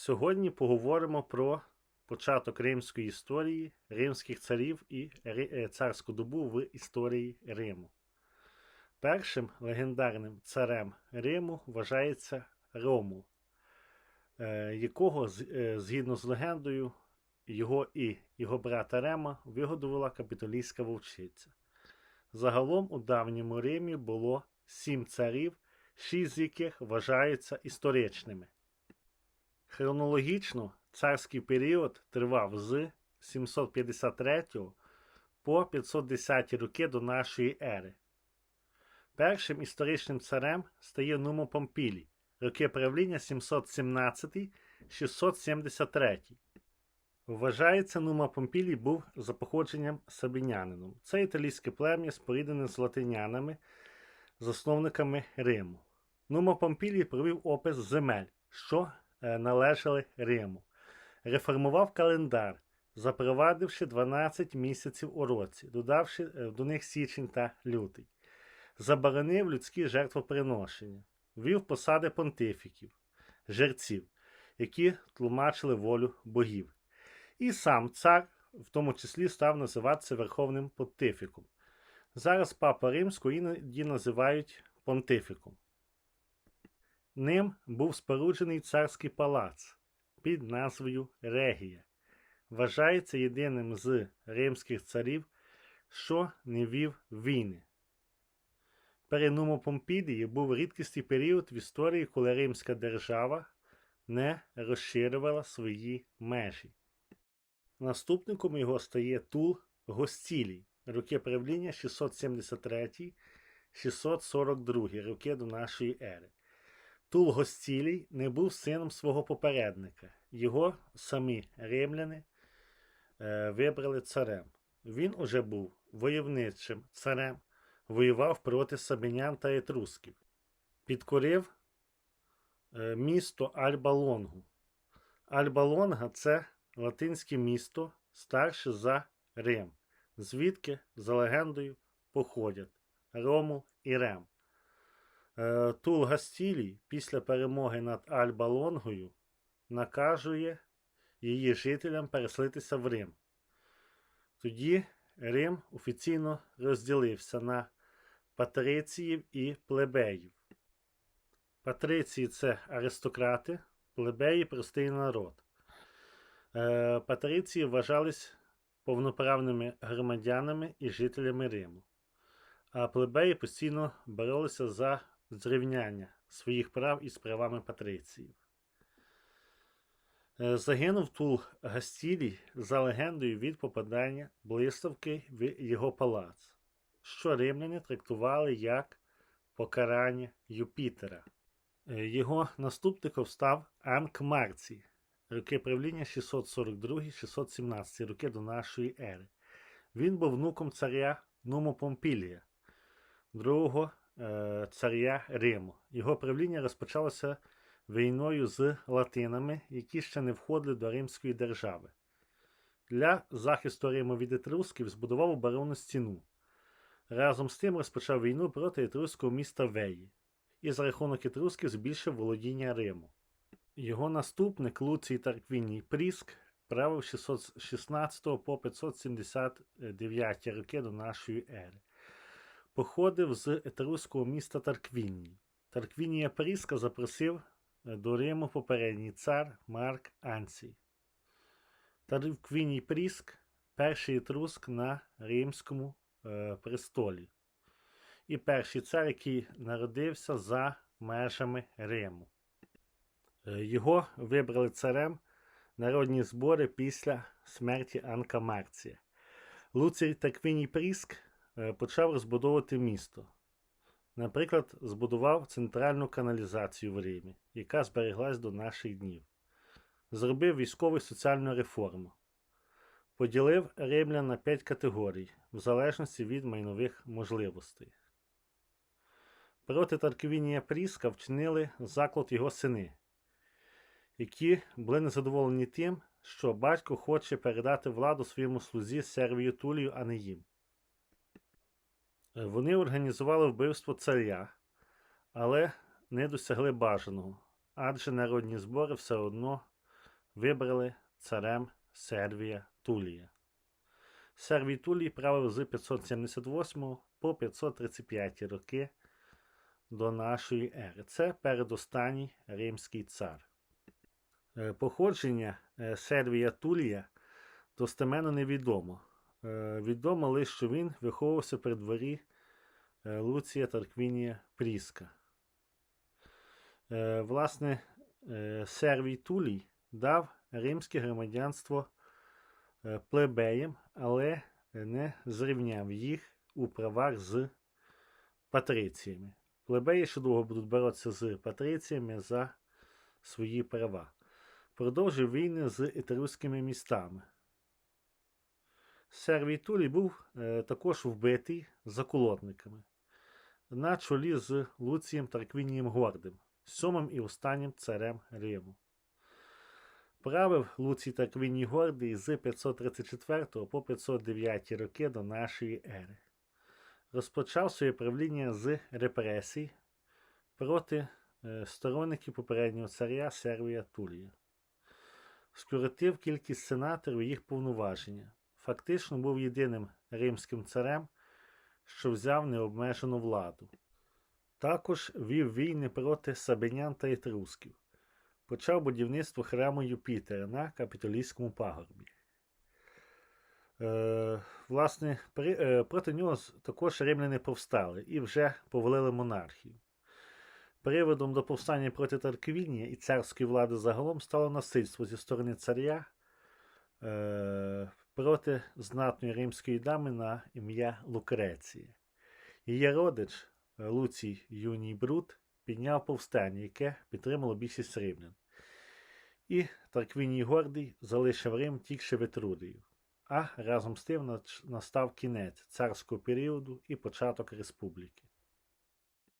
Сьогодні поговоримо про початок римської історії, римських царів і е, царську добу в історії Риму. Першим легендарним царем Риму вважається Ромул, е, якого, е, згідно з легендою, його і його брата Рема вигодувала капітолійська вовчиця. Загалом у давньому Римі було сім царів, шість з яких вважаються історичними. Хронологічно царський період тривав з 753 по 510 роки до нашої ери. Першим історичним царем стає Нумо Помпілій, роки правління 717-673. Вважається, Нума Помпілій був за походженням сабінянином. Це італійське плем'я споріднене з латинянами, засновниками Риму. Нума Помпілій провів опис земель, що належали Риму, реформував календар, запровадивши 12 місяців у році, додавши е, до них січень та лютий, заборонив людські жертвоприношення, ввів посади понтифіків, жерців, які тлумачили волю богів. І сам цар, в тому числі, став називатися Верховним понтифіком. Зараз Папа Римського іноді називають понтифіком. Ним був споруджений царський палац під назвою Регія. Вважається єдиним з римських царів, що не вів війни. При Помпідії був рідкісний період в історії, коли Римська держава не розширювала свої межі. Наступником його стає Тул Гостілій, роки правління 673-642 роки до нашої ери. Тул Гостілій не був сином свого попередника. Його самі римляни е, вибрали царем. Він уже був войовничим царем, воював проти сабінян та етрусків, підкорив е, місто Альба-Лонгу. Альба-Лонга це латинське місто старше за Рим, звідки, за легендою, походять Ромул і Рем. Е, Тул Гастілій після перемоги над Альба-Лонгою наказує її жителям переселитися в Рим. Тоді Рим офіційно розділився на патриціїв і плебеїв. Патриції це аристократи, плебеї простий народ. Е, Патриції вважались повноправними громадянами і жителями Риму, а плебеї постійно боролися за зрівняння своїх прав із правами патриціїв. Е, Загинув Тул Гастілій за легендою від попадання блискавки в його палац, що римляни трактували як покарання Юпітера. Е, Його наступником став Анк Марцій, роки правління 642-617 роки до нашої ери. Він був внуком царя Нумо Помпілія, другого царя Риму. Його правління розпочалося війною з латинами, які ще не входили до Римської держави. Для захисту Риму від етрусків збудував оборонну стіну. Разом з тим розпочав війну проти етруського міста Веї і за рахунок етрусків збільшив володіння Риму. Його наступник Луцій Тарквіній Пріск правив 616 по 579 роки до нашої ери. Походив з етруського міста Тарквіній. Тарквінія Пріска запросив е, до Риму попередній цар Марк Анцій. Тарквіній Пріск перший етруск на римському е, престолі. І перший цар, який народився за межами Риму. Е, Його вибрали царем народні збори після смерті Анка Марція. Луцій Тарквіній Пріск почав розбудовувати місто. Наприклад, збудував центральну каналізацію в Римі, яка збереглась до наших днів. Зробив військову і соціальну реформу. Поділив римлян на п'ять категорій, в залежності від майнових можливостей. Проти Тарквінія Пріска вчинили заклад його сини, які були незадоволені тим, що батько хоче передати владу своєму слузі Сервію Тулію, а не їм. Е, Вони організували вбивство царя, але не досягли бажаного, адже народні збори все одно вибрали царем Сервія Тулія. Сервій Тулій правив з 578 по 535 роки до нашої ери. Це передостанній римський цар. Е, Походження е, Сервія Тулія достеменно невідомо. Е, Відомо лише, що він виховувався при дворі е, Луція Тарквінія Пріска. Е, Власне, Сервій Тулій дав римське громадянство плебеям, але не зрівняв їх у правах з патриціями. Плебеї ще довго будуть боротися з патриціями за свої права. Продовжив війни з етрусскими містами. Сервій Тулій був е, також вбитий заколотниками на чолі з Луцієм Тарквінієм Гордим, сьомим і останнім царем Риму. Правив Луцій Тарквіній Гордий з 534 по 509 роки до нашої ери. Розпочав своє правління з репресій проти е, сторонників попереднього царя Сервія Тулія. Скоротив кількість сенаторів і їх повноваження. Фактично був єдиним римським царем, що взяв необмежену владу. Також вів війни проти сабинян та етрусків. Почав будівництво храму Юпітера на Капітолійському пагорбі. Е, власне, при, е, проти нього також римляни повстали і вже повалили монархію. Приводом до повстання проти Тарквінія і царської влади загалом стало насильство зі сторони царя е, проти знатної римської дами на ім'я Лукреція. Її родич Луцій Юній Брут підняв повстання, яке підтримало більшість римлян. І Тарквіній Гордий залишив Рим тікши в Етрудію. А разом з тим настав кінець царського періоду і початок республіки.